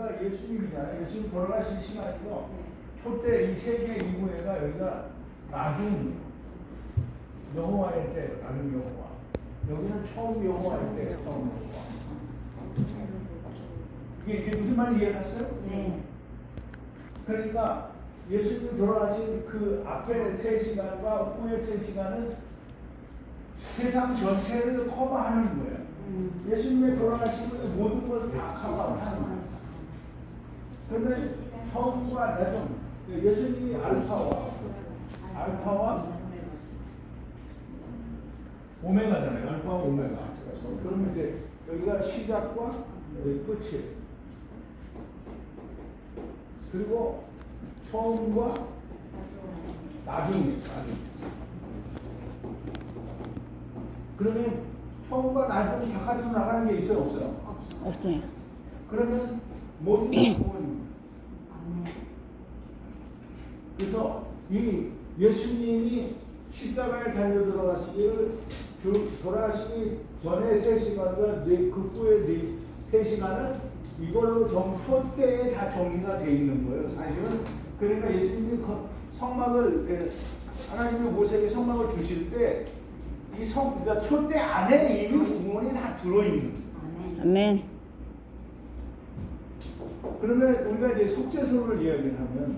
여기가 예수님이잖아요. 예수님 돌아가신 시간이고 초대 이 세계 이후에가 여기가 나중 여호와의 때 나중 여호와. 여기는 처음 여호와의 때 처음 여호와. 이게, 이게 무슨 말인지 이해갔어요? 네. 그러니까 예수님이 돌아가신 그 앞에 세 시간과 후에 세 시간은 세상 전체를 커버하는 거예요. 음. 예수님의 돌아가심을 모든 걸다 커버하는 거예요. 그러면 처음과 그 예수님이 알파와 알파와 오메가잖아요. 알파와 오메가. 그러면 이제 여기가 시작과 여기 끝이 그리고 처음과 나중이 나중. 그러면 처음과 나중이 바깥으로 나가는 게 있어요 없어요? 없어요. 그러면 모든 게 부모님. 아멘. 그래서 이 예수님이 십자가에 달려 들어가시기를 주- 돌아가시기 전에 세 시간과 네, 그 후에 네, 세 시간은 이걸로 정초 때에 다 정리가 돼 있는 거예요. 사실은 그러니까 예수님이 거- 성막을 예, 하나님이 모세에게 성막을 주실 때 이 성, 그러니까 초대 안에 이미 구원이 다 들어있는. 아멘. 아멘. 그러면 우리가 이제 속죄소를 이야기를 하면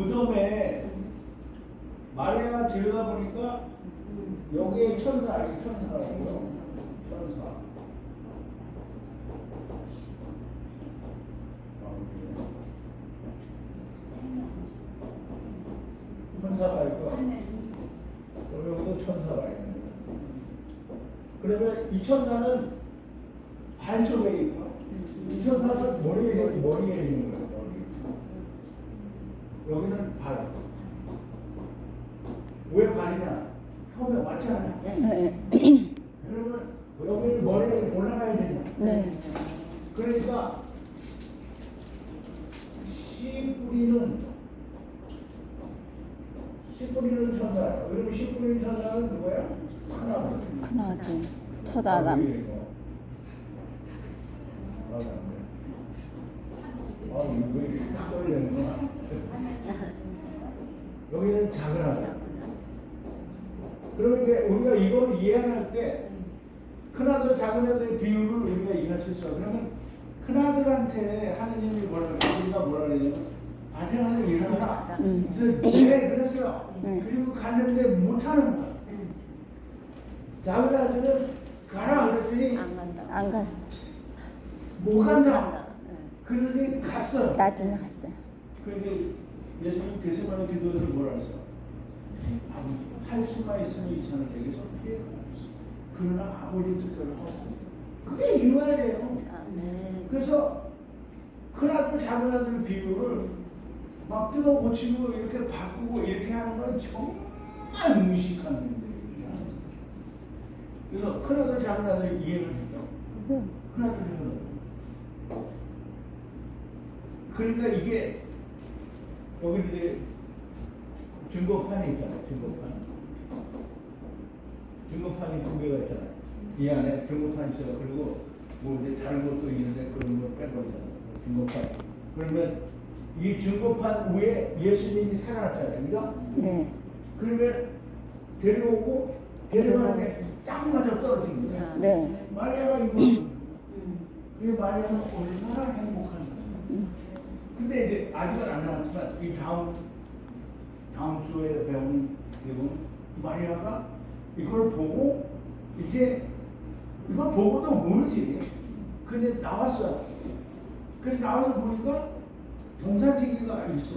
무덤에 마리아가 들어가 보니까 여기에 천사 이 천사라고요. 천사. 천사가 있고 여기도 천사가 있는 그러면 이 천사는 반쪽에 있고 이 천사는 머리에 머리에 있는 거예요 머리. 여기는 발. 왜 발이냐? 처음에 왔잖아요. 네. 그러면 여기는 머리에 올라가야 되냐? 네. 그러니까 씨 뿌리는 씨 뿌리는 천사예요. 씨 뿌리는 천사는 누구야? 큰아들. 첫 아람. 아, 딱 떨리는구나. 여기는 작은 아들. 그러면 이제 우리가 이걸 이해할 때 큰아들 작은 아들의 비율을 우리가 이해할 수 있어. 그러면 큰아들한테 하느님이 뭐라 그래? 우리가 뭐라 그러냐면 아들아들 일어나라. 음. 그래서 네 그랬어요. 네. 그리고 갔는데 못하는 거야. 작은 아들은 가라 그랬더니 안 갔어. 못 간다. 그러더니 갔어. 나중에 갔어요. 그런데 예수님 게세마네 기도를 뭐라 했어? 아버지 할 수만 있으면 이 천하에게서 피해가 없어. 그러나 아무리 뜻대로 할수 있어. 그게 일화예요. 아멘. 그래서 큰 아들 작은 아들 비율을 막 뜯어 고치고 이렇게 바꾸고 이렇게 하는 건 정말 무식한 일들이야. 그래서 큰아들 작은아들 이해를 해요. 네. 큰아들 작은아들. 그러니까 이게 여기 이제 증거판이 있잖아요. 증거판. 증거판이 두 개가 있잖아요. 이 안에 증거판이 있어요. 그리고 뭐 이제 다른 것도 있는데 그런 걸 빼버리잖아요. 증거판. 그러면 이 증거판 위에 예수님이 살아났잖아요. 그죠? 네. 그러면 데려오고 데려가는데 딱 맞아 떨어진 거야. 네. 마리아가 이거 이 마리아는 얼마나 행복한 거야. 근데 이제 아직은 안 나왔지만 이 다음 다음 주에 배우는 내용 마리아가 이걸 보고 이제 이걸 보고도 모르지. 근데 나왔어. 그래서 나와서 보니까 동산지기가 있어.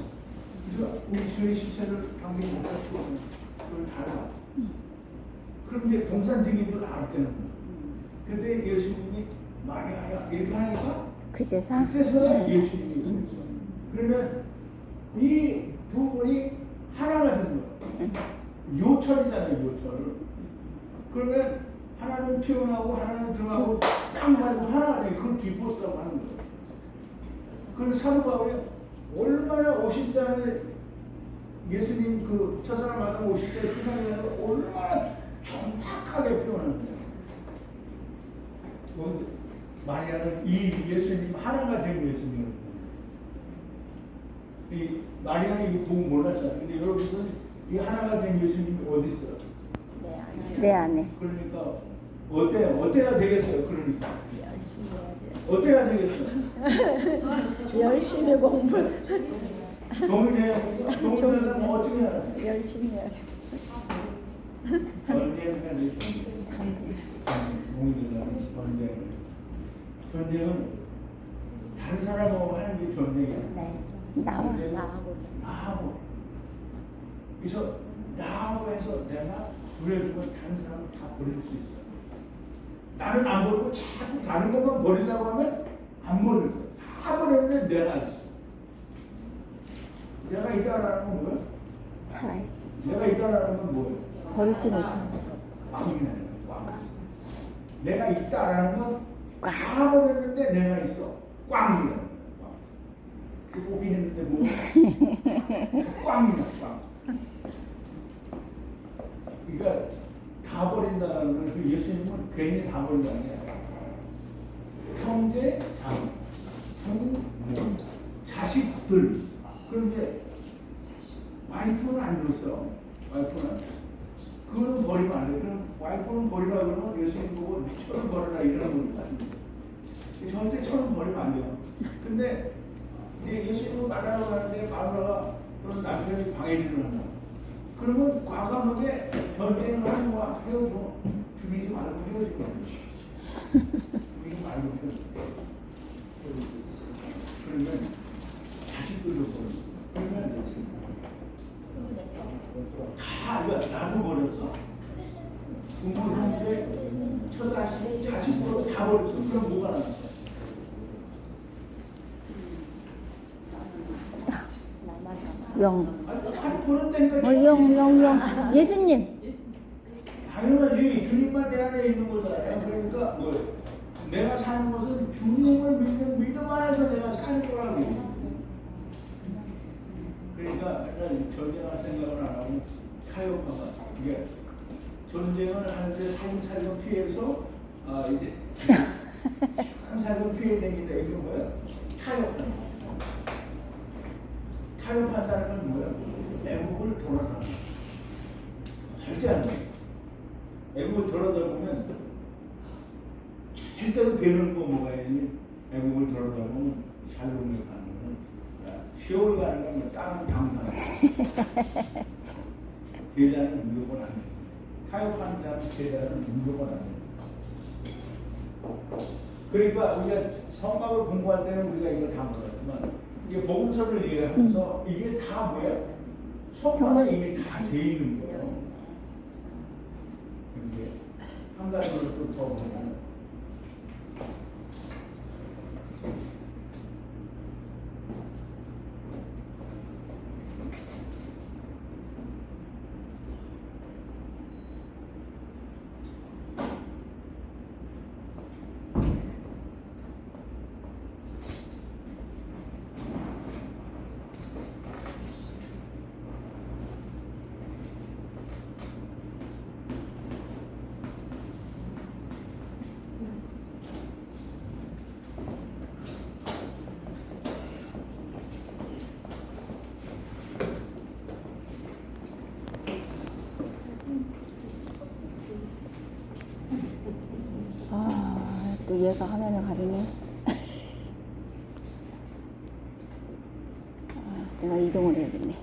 그래서 우리 주의 시체를 당긴 못 가지고 그걸 달라. 그럼 이제 동산지기도 알았다는 거야. 근데 예수님이 마리아야 이렇게 하니까 그제서 그때서야 네. 예수님이 오죠. 그러면 이 두 분이 하나가 된 거예요. 요철이잖아요, 요철. 그러면 하나는 튀어나오고 하나는 들어가고 딱 말고 하나가 돼. 그걸 뒷보스라고 하는 거예요. 그럼 사도 바울이 얼마나 50장에 예수님 그 첫사랑 만나고 50장에 그 사람이 얼마나 정확하게 표현하는 거예요. 뭐, 마리아는 이 예수님 하나가 된 예수님을 이 마리아는 이거 보고 몰랐잖아요. 근데 여러분들은 이 하나가 된 예수님이 어디 있어요? 내 안에 그러니까 어때 어때야 되겠어요? 그러니까 열심히 어때야 되겠어요? 열심히 공부 동의 돼야 되니까 동의 되려면 어떻게 해야 돼? 열심히 해야 돼. 전쟁해야 돼. 전쟁. 동의 되려면 전쟁. 전쟁은 다른 사람하고 하는 게 전쟁이야. 네. 나와 나하고 나하고 그래서 나하고 해서 내가 부려주면 다른 사람을 다 버릴 수 있어. 나는 안 버리고 자꾸 다른 것만 버리려고 하면 안 버릴 거야. 다 버렸는데 내가 있어. 내가 있다라는 건 뭐야? 살아 있. 내가 있다라는 건 뭐야? 버리지. 꽝이라는 거야. 꽝. 내가 있다라는 건 다 버렸는데 내가 있어. 꽝이라는 거야. 꽝. 그 오기 했는데 뭐? 꽝이다. 꽝. 그러니까 다 버린다는 건그 예수님은 괜히 다 버린다는 게 아니라 형제, 자매, 형, 자식들. 그런데 와이프는 안 줬어. 와이프는. 그거는 버리면 안 돼. 그럼 와이프는 버리라 그러면 예수님 보고 천을 버려라 이러는 거야. 절대 천은 버리면 안 돼요. 근데 예수님을 만나러 가는데 마누라가 그런 남편이 방해를 한다. 그러면 과감하게 전쟁을 하는 거야. 헤어져. 죽이지 말고 헤어지고. 죽이지 말고 헤어져. 그러면 자식들도 버리고. 그러면 다 나도 버렸어. 공부하는데 처자식 자식으로 다 버렸어. 그럼 뭐가 남았어? 영. 어, 영, 영, 영. 예수님. 당연하지 주님만 내 안에 있는 거잖아요. 그러니까 뭐 내가 사는 것은 주님을 믿는 믿음 안에서 내가 사는 거라고. 그러니까 약간 전쟁할 생각을 안 하고 타협하가 이게 전쟁을 하는데 살금살금 피해서 아 이제 살금살금 피해 다니다 이게 뭐야? 타협하는 거. 타협한다는 건 뭐야? 애국을 거. 절대 안 돼. 애국을 돌아다 보면 절대로 되는 거 뭐가 있니? 애국을 돌아다 보면 샬롬에 가는 거는 야, 시월 가는 거는 땅은 당상. 계좌는 무조건 안 돼. 타협하는 자는 계좌는 무조건 안 돼. 그러니까 우리가 성막을 공부할 때는 우리가 이걸 다 몰랐지만 이게 복음서를 이해하면서 이게 다 뭐야? 성과가 이미 다돼 있는 거예요. 한 가지로 또더 보면 얘가 화면을 가리네. 아, 내가 이동을 해야겠네.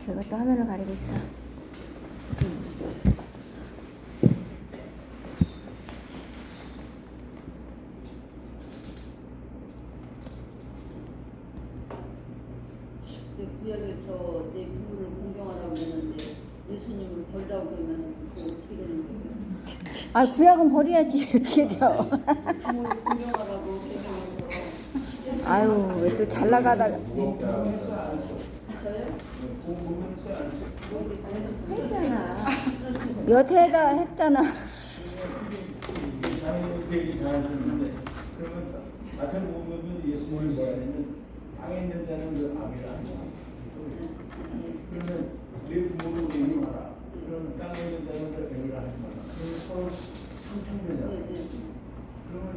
제가 또 화면을 가리고 있어. 내 구약에서 내 부모를 공경하라고 했는데 예수님을 벌라고 그러면 그거 어떻게 되는 거예요? 아, 구약은 버려야지. 어떻게 돼요? 공경하라고 계명해서 아유, 왜 또 잘 나가다가. 저요? 공부했어 안 했어? 했잖아. 그러면 내 공경하라 그러면 땅에 있는 애를 하지 마라 그러면 서로 상충되잖아 네, 네. 그러면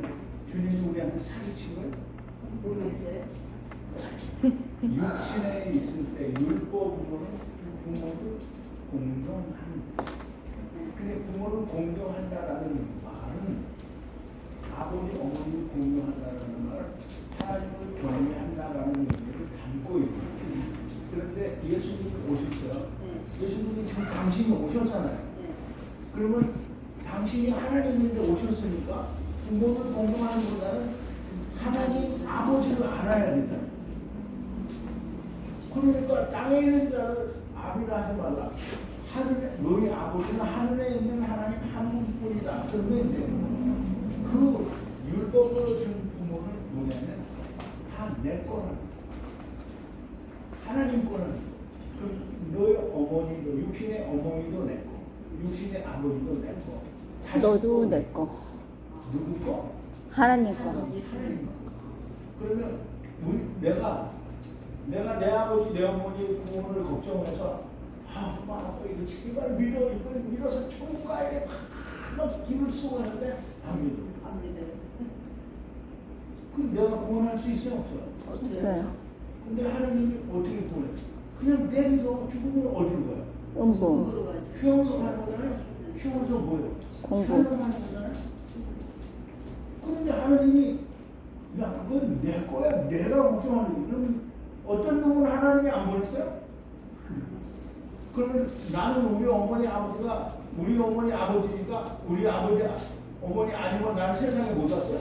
주님이 우리한테 사기친 거예요? 모르겠어요. 육신에 있을 때 율법으로는 부모를 공경한다. 근데 부모를 공경한다라는 말은 아버지 어머니를 공경한다라는 말은 하나님을 경외한다라는 의미를 담고 있거든요. 그런데 예수님이 오셨어요. 네. 예수님이 지금 당신이 오셨잖아요. 네. 그러면 당신이 하나님인데 오셨으니까 부모를 공경하는 보다는 하나님 아버지를 알아야 되잖아요. 그러니까 땅에 있는 자를 아비라 하지 말라. 하늘에 너희 아버지는 하늘에 있는 하나님 한 분뿐이다. 그러면 이제 그 율법으로 준 부모를 뭐냐면 다 내 거라. 하나님 거는 그 너희 어머니도 육신의 어머니도 내 거, 육신의 아버지도 내 거. 너도 거내 거. 누구 거? 하나님 거. 하나님 거. 그러면 우리 내가 내가 내 아버지 내 어머니 부모를 걱정해서 아 엄마 아빠 이거 제발 믿어 이걸 믿어서 천국 가야 돼. 막 길을 쓰고 하는데 안 믿어. 안 믿어요. 그 내가 구원할 수 있어요 없어요? 없어요. 근데 하나님이 어떻게 구원해? 그냥 내리고 죽으면 어디로 가요? 공부로 가죠. 휴양소 가는 거잖아요. 휴양소 뭐예요? 공부. 거잖아요. 그런데 하나님이 야 그건 내 거야. 내가 걱정하는 거. 그럼 어떤 놈은 하나님이 안 보냈어요? 그러면 나는 우리 어머니 아버지가 우리 어머니 아버지니까 우리 아버지 어머니 아니면 나는 세상에 못 왔어요.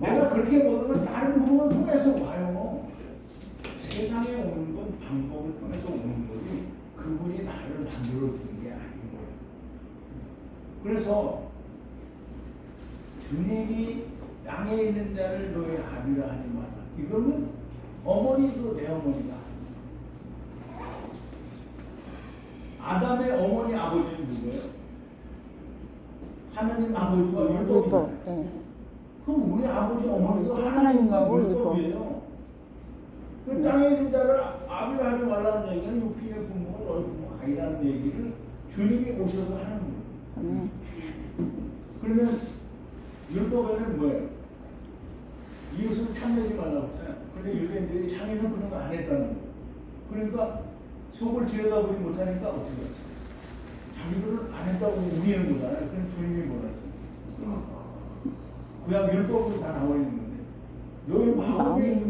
내가 그렇게 못 오면 다른 부분을 통해서 와요. 세상에 오는 건 방법을 통해서 오는 거지 그분이 나를 만들어 준 게 아닌 거예요. 그래서 주님이 땅에 있는 자를 너의 아비라 하지 마라. 이거는 어머니도 내 어머니다. 아담의 어머니 아버지는 누구예요? 하나님 아버지가 율법. 율법이에요. 네. 그럼 우리 아버지 어머니도 하나님하고 율법이에요. 그 있는 자를 아비라 하지 말라는 얘기는 육신의 너희 부모 아니라는 얘기를 주님이 오셔서 하는 거예요. 아멘. 그러면 율법에는 뭐예요? 이웃을 탐내지 말라고 했잖아요. 근데 유대인들이 자기는 그런 거 안 했다는 거예요. 그러니까 속을 들여다보지 못하니까 어떻게 했어요? 자기들은 안 했다고 우기는 거잖아요. 그럼 주님이 뭐라 했어요? 구약 율법으로 다 나와 있는 건데 너희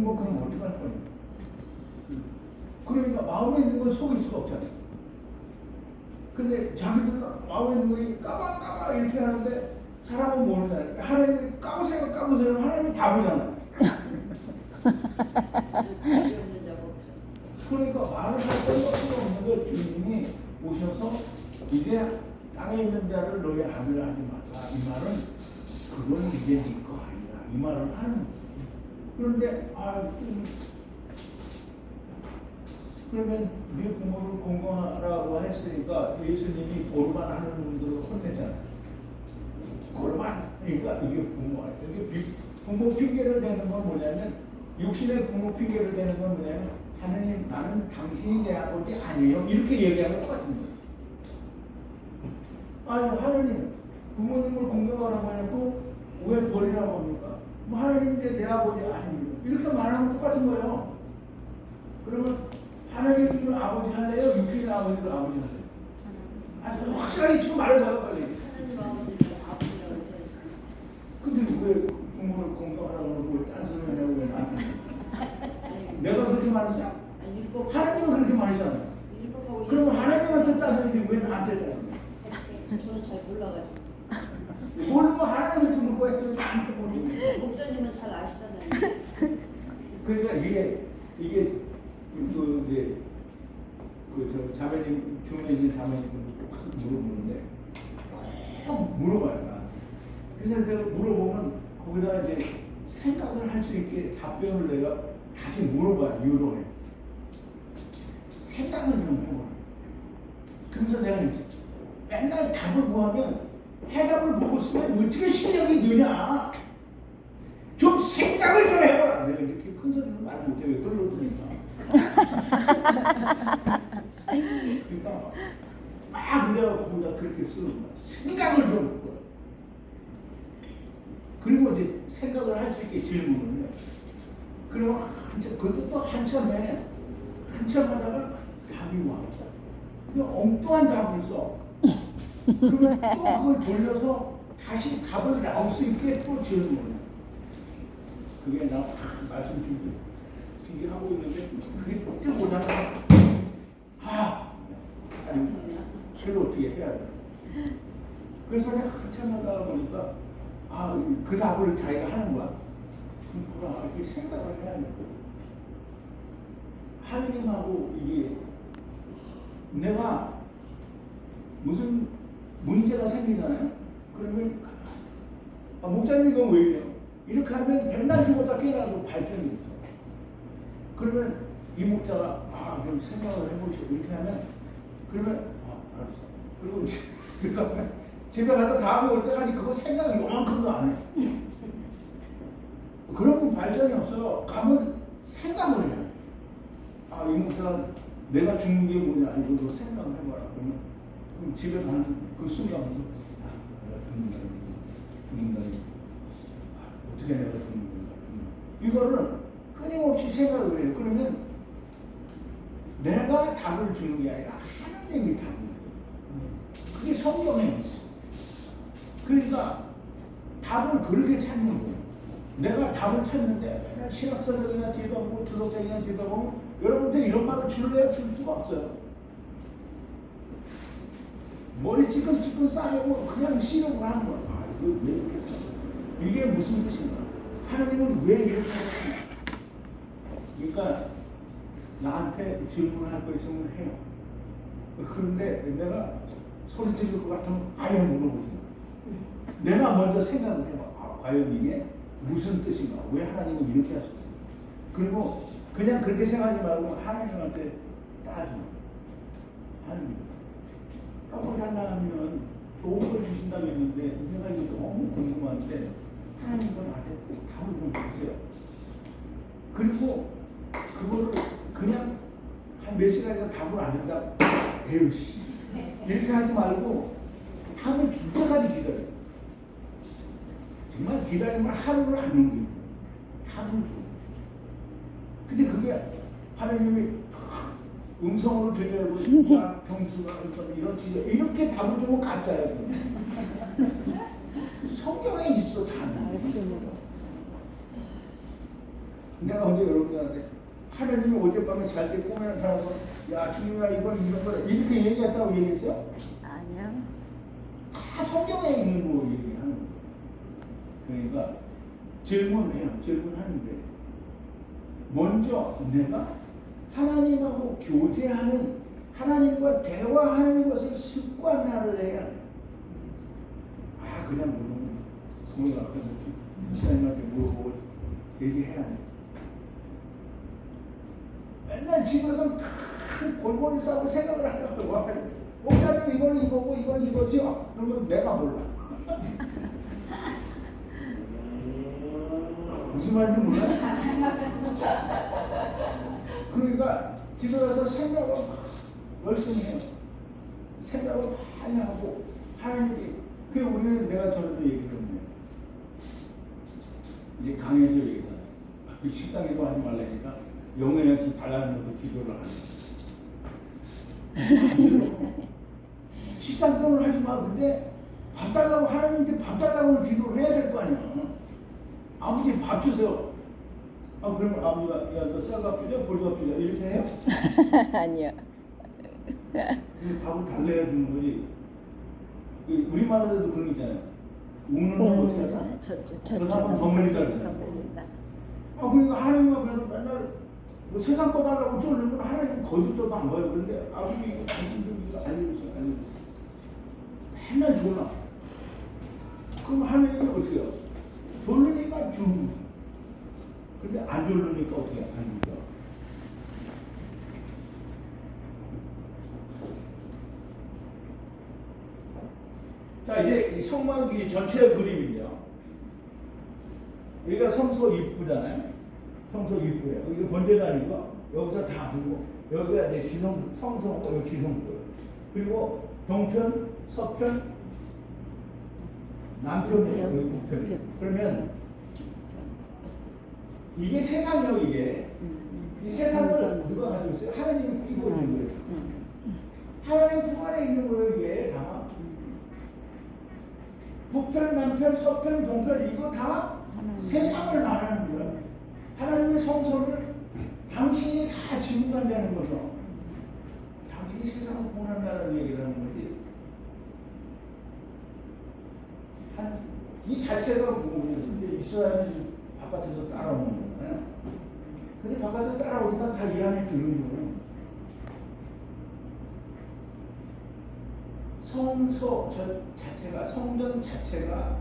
거 그럼 어떻게 할 거냐? 그러니까 마음에 있는 건 속일 수가 없잖아요. 근데 자기들은 마음에 있는 거니 까박까박 이렇게 하는데 사람은 모르잖아요. 하나님이 까보세요, 까보세요. 하나님이 다 보잖아요. 그러니까 말을 할 필요가 없는 게 주님이 오셔서 이제 땅에 있는 자를 너희 아들 하지 마라. 이 말은 그건 이제 네거 아니다. 이 말을 하는 거예요. 그런데 아 음, 그러면 네 부모를 공경하라고 했으니까 예수님이 고르만 하는 분들을 혼내잖아요. 고르만 그러니까 이게 부모야. 이게 비- 부모 핑계를 대는 건 뭐냐면 육신의 부모 핑계를 대는 건 뭐냐면 하나님 나는 당신이 내 아버지 아니에요. 이렇게 얘기하는 것 같은 거예요. 아니 하나님 부모님을 공경하라고 해놓고 왜 버리라고 합니까? 뭐 이제 내 아버지 아닙니다. 이렇게 말하는 것 똑같은 거예요. 그러면 하나님을 아버지 할래요? 육신의 아버지를 아버지 할래요? 아니 확실하게 지금 빨리. 아버지를 아버지라고 해야지. 근데 왜 부모를 공경하라고 왜 딴소리 하냐고 왜 나한테 내가 그렇게 말했어? 하나님은 그렇게 그럼 예수- 하나님한테 따져야지 왜 나한테 따져? 저는 잘 몰라가지고 모르고 하나님한테 물고 했더니 나한테 모르고 목사님은 잘 아시잖아요. 그러니까 이게 이게 그 이제 그저 자매님 중에 있는 자매님 꼭 물어보는데 꼭 물어봐요. 나. 그래서 내가 물어보면 거기다 이제 생각을 할 수 있게 답변을 내가 다시 물어봐요. 유도해. 생각을 좀 해봐. 그래서 내가 맨날 답을 구하면 해답을 보고 쓰면 어떻게 실력이 느냐? 좀 생각을 좀 해봐. 내가 이렇게 큰 소리로 말 못해. 왜 글로 쓰니까. 그러니까 막 내가 거기다 그렇게 쓰는 거야. 생각을 좀 해봐. 그리고 이제 생각을 할 수 있게 질문을 해. 그러면 한참, 그것도 또 한참 해. 한참 하다가 답이 와. 엉뚱한 답을 써. 그러면 또 그걸 돌려서 다시 답을 나올 수 있게 또 질문을 해. 그게 나 말씀 준비 이게 하고 있는데 그게 뜨고자마자 아 아니 그걸 어떻게 해야 돼? 그래서 그냥 한참 하다가 보니까 아 그 답을 자기가 하는 거야. 그럼 뭐라 이렇게 생각을 해야 돼. 하느님하고 이게 내가 무슨 문제가 생기잖아요. 그러면 아, 목사님 이건 왜 이래요? 이렇게 하면 맨날 죽었다 깨어나도 발전이. 그러면 이 목자가 아 그럼 생각을 해보시고 이렇게 하면 그러면 아 알았어. 그리고 이제 그러니까 집에 가서 다음에 올 때까지 그거 생각을 요만큼도 안 해. 그러면 발전이 없어. 가면 생각을 해. 아 이 목자가 내가 죽는 게 뭐냐 이거 너 생각을 해봐라. 그러면 그럼 집에 가는 그 순간부터 아 내가 죽는다 죽는다 아, 어떻게 내가 죽는다 이거를 끊임없이 생각을 해요. 그러면 내가 답을 주는 게 아니라 하나님이 답을 줘요. 그게 성경에 있어. 그러니까 답을 그렇게 찾는 거예요. 내가 답을 찾는데 맨날 신학설적이나 뒤에다 보고 주석적이나 뒤에다 보면 여러분한테 이런 말을 줄래요? 줄 수가 없어요. 머리 찌끈찌끈 싸려고 그냥 시력을 하는 거야. 아, 이거 왜 이렇게 써? 이게 무슨 뜻인가? 하나님은 왜 이렇게 하시나? 그러니까 나한테 질문할 거 있으면 해요. 그런데 내가 소리 지를 것 같으면 아예 물어보지 마. 내가 먼저 생각을 해봐. 아, 과연 이게 무슨 뜻인가? 왜 하나님은 이렇게 하셨어? 그리고 그냥 그렇게 생각하지 말고 하나님한테 따져. 하나님, 떡을 달라 하면 좋은 걸 주신다고 했는데 내가 이거 너무 궁금한데 하나님은 나한테 꼭 답을 좀 주세요. 그리고 그거를 그냥 한 몇 시간이나 답을 안 준다. 에휴 씨 이렇게 하지 말고 답을 줄 때까지 기다려. 정말 기다리면 하루를 안 넘겨. 답을 줘. 근데 그게 하나님이 음성으로 야 경수가 어떤 이런 짓 이렇게 답을 주면 가짜예요. 성경에 있어 답이. 말씀으로. 내가 어제 여러분들한테 하나님이 어젯밤에 잘 때 꿈에 나타나서 야 주님아 이건 이런 거다 이렇게 얘기했다고 얘기했어요? 아니요. 다 성경에 있는 거 얘기하는 거예요. 그러니까 질문해요. 질문하는데 먼저 내가 하나님하고 교제하는 하나님과 대화하는 것을 습관화를 해야 돼. 아 그냥 물론 성경 앞에 목사님한테 물어보고 얘기해야 돼. 맨날 집에서 큰 골고리 싸고 생각을 하려고 와. 목사님 이거는 이거고 이건 이거죠. 그러면 내가 몰라. 무슨 말인지 몰라? 그러니까 집에 가서 생각을 열심히 해요. 생각을 많이 하고 하나님이 그 우리는 내가 저번에 얘기를 했네. 이제 얘기하잖아요. 그 식상에도 하지 말라니까 영혼이 달라는 것도 기도를 하는 식상 때문에 하지 마. 근데 밥 달라고 하나님한테 밥 달라고 기도를 해야 될 거 아니야. 아버지 밥 주세요. 아 그러면 아버지가 야너 쌀밥 주냐 볼밥 주냐 이렇게 해요? 아니요. 밥을 달래야 주는 거지. 그 우리말에도 그런 거 있잖아요. 우는 건 어떻게 하잖아. 저저 그럼 한번 더 물리다 그러잖아. 아 그러니까 하나님 앞에서 맨날 뭐 세상 거 달라고 쫄는 건 하나님 거짓말도 안 봐요. 그런데 아버지 이거 당신들 이거 알려주세요. 알려주세요. 맨날 졸라. 그럼 하나님이 어떻게 해요? 졸르니까 줌. 근데 안 졸르니까 어떻게 해? 안 졸려. 자 이제 이 성막이 전체 그림은요. 여기가 성소 입구잖아요. 성소 입구예요. 여기 본대단이고 여기서 다 보고 여기가 이제 지성 성소고 여기 지성소예요. 그리고 동편, 서편, 남편이에요. 여기 북편. 그러면 이게 세상이요 이게. 이 세상을 누가 가지고 있어요? 하나님이 끼고 있는 거예요. 하나님 품 안에 있는 거예요 이게 다. 북편, 남편, 서편, 동편 이거 다 세상을 말하는. 하나님의 성소를 당신이 다 간다는 거죠. 당신이 세상을 보낸다는 얘기를 하는 거지. 한, 이 자체가 뭐, 이제 이스라엘은 바깥에서 따라오는 거잖아요. 근데 바깥에서 따라오니까 다 이 안에 들는 거예요. 성소 저 자체가 성전 자체가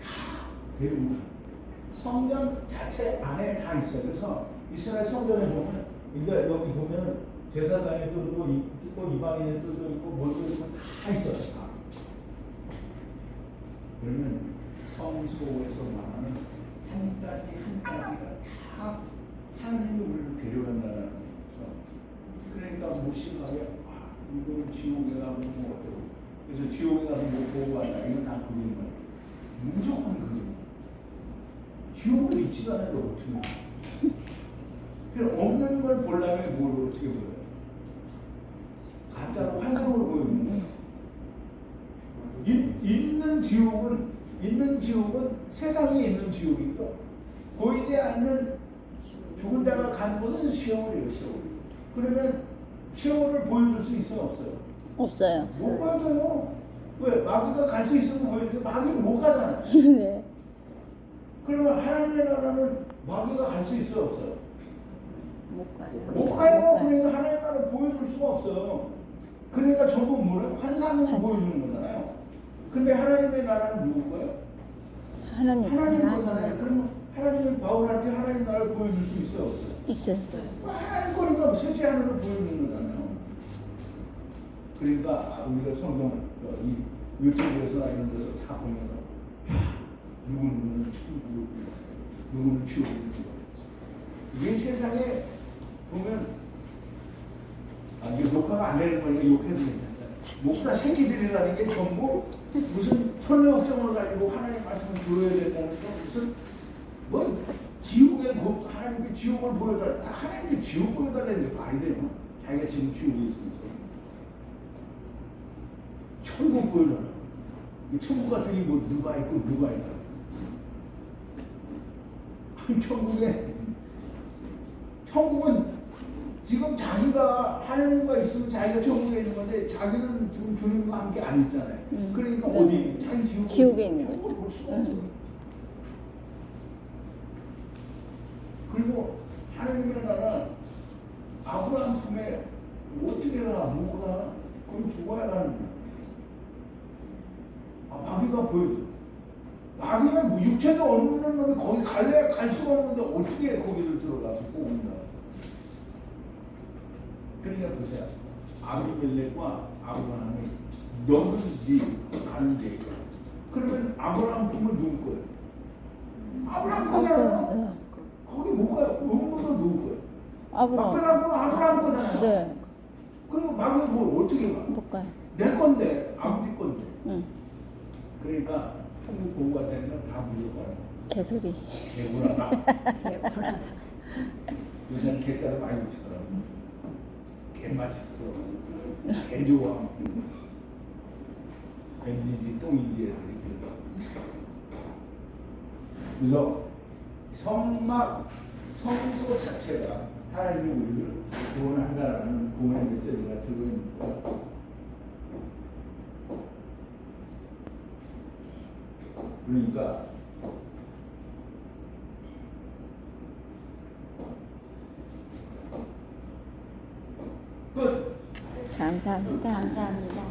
다 배우 성전 자체 안에 다 있어요. 그래서 이스라엘 성전에 보면 이게 여기 보면 제사장의 뜰도 있고 이방인의 뜰도 있고 뭘도 있고 다 있어요. 다. 그러면 성소에서 말하는 한 가지 한 가지가 다 우리를 데려간다는 거죠. 그러니까 무심하게 아, 이거는 지옥에 가면 뭐 어쩌고 그래서 지옥에 가서 뭐 보고 왔다 이건 다 그린 거예요. 무조건 그린 지옥을 있지도 않아도 어떻게 해요? 그냥 없는 걸 보려면 뭘 어떻게 보여요? 가짜로 환상으로 보이는 거예요. 있- 있는 지옥은 있는 지옥은 세상에 있는 지옥이 있고 보이지 않는 죽은 자가 간 곳은 시험이에요 시험. 그러면 시험을 보여줄 수 있어요 없어요? 없어요. 못 보여줘요. 왜 마귀가 갈 수 있으면 보여주는데 마귀는 못 가잖아요. 네. 그러면 하나님의 나라는 마귀가 갈 수 있어요 없어요? 못 가요. 못 가요. 그러니까 하나님 나라 보여줄 수가 없어요. 그러니까 전부 뭐래? 환상으로 환상. 보여주는 거잖아요. 근데 하나님의 나라는 누구 거예요? 하나님 하나님 하나님 거잖아요. 그러면 하나님이 바울한테 하나님 나라를 보여줄 수 있어요 없어요? 있었어요. 하나님 거니까 셋째 하늘을 보여주는 거잖아요. 그러니까 우리가 성경을 어, 이 유튜브에서나 이런 데서 다 보면서 야, 누구는 천국을 누구는 지옥을 이 세상에 보면 아 이게 녹화가 안 되는 거니까 욕해도 괜찮다. 목사 새끼들이라는 게 전부 무슨 천명정을 가지고 하나님 말씀을 들어야 된다는 거 무슨 뭐 지옥에 뭐 하나님께 지옥을 보여달라 아, 하나님께 지옥 보여달라는 게 말이 돼요. 자기가 지금 지옥에 있으면서. 천국 보여달라 이 천국 같은 게 뭐 누가 있고 누가 있다 천국에 천국은 지금 자기가 하나님과 있으면 자기가 천국에 있는 건데 자기는 지금 주님과 함께 안 있잖아요 음. 그러니까 네. 어디 자기 지옥에, 지옥에 있는 거죠. 볼 수가 음. 그리고 하나님의 나라 아브라함 품에 어떻게 가? 못 가? 그럼 죽어야 하는 거야. 아, 마귀가 보여줘. 마귀는 뭐 육체도 없는 놈이 거기 갈래 갈 수가 없는데 어떻게 거기를 들어가서 뽑는다. 그러니까 보세요. 아비멜렉과 아브라함이 너는 네 나는 네. 그러면 아브라함 품을 누울 거예요. 아브라함 거잖아. 네. 거기 못 가요. 음모도 누울 거예요. 아브라함. 막걸라면 아브라함 거잖아요. 네. 그리고 마귀가 뭘 어떻게 가? 못 가요. 내 건데 아버지 건데. 응. 그러니까 한국 공부가 되는 건다 무조건 개소리. 개구나. 요새는 개자를 많이 붙이더라고. 개 맛있어. 개 좋아. 뱀인지 똥인지 이렇게. 그래서 성막 성소 자체가 하나님이 우리를 구원한다라는 구원의 메시지가 들어있는 거야. 그러니까 끝. 감사합니다. 감사합니다.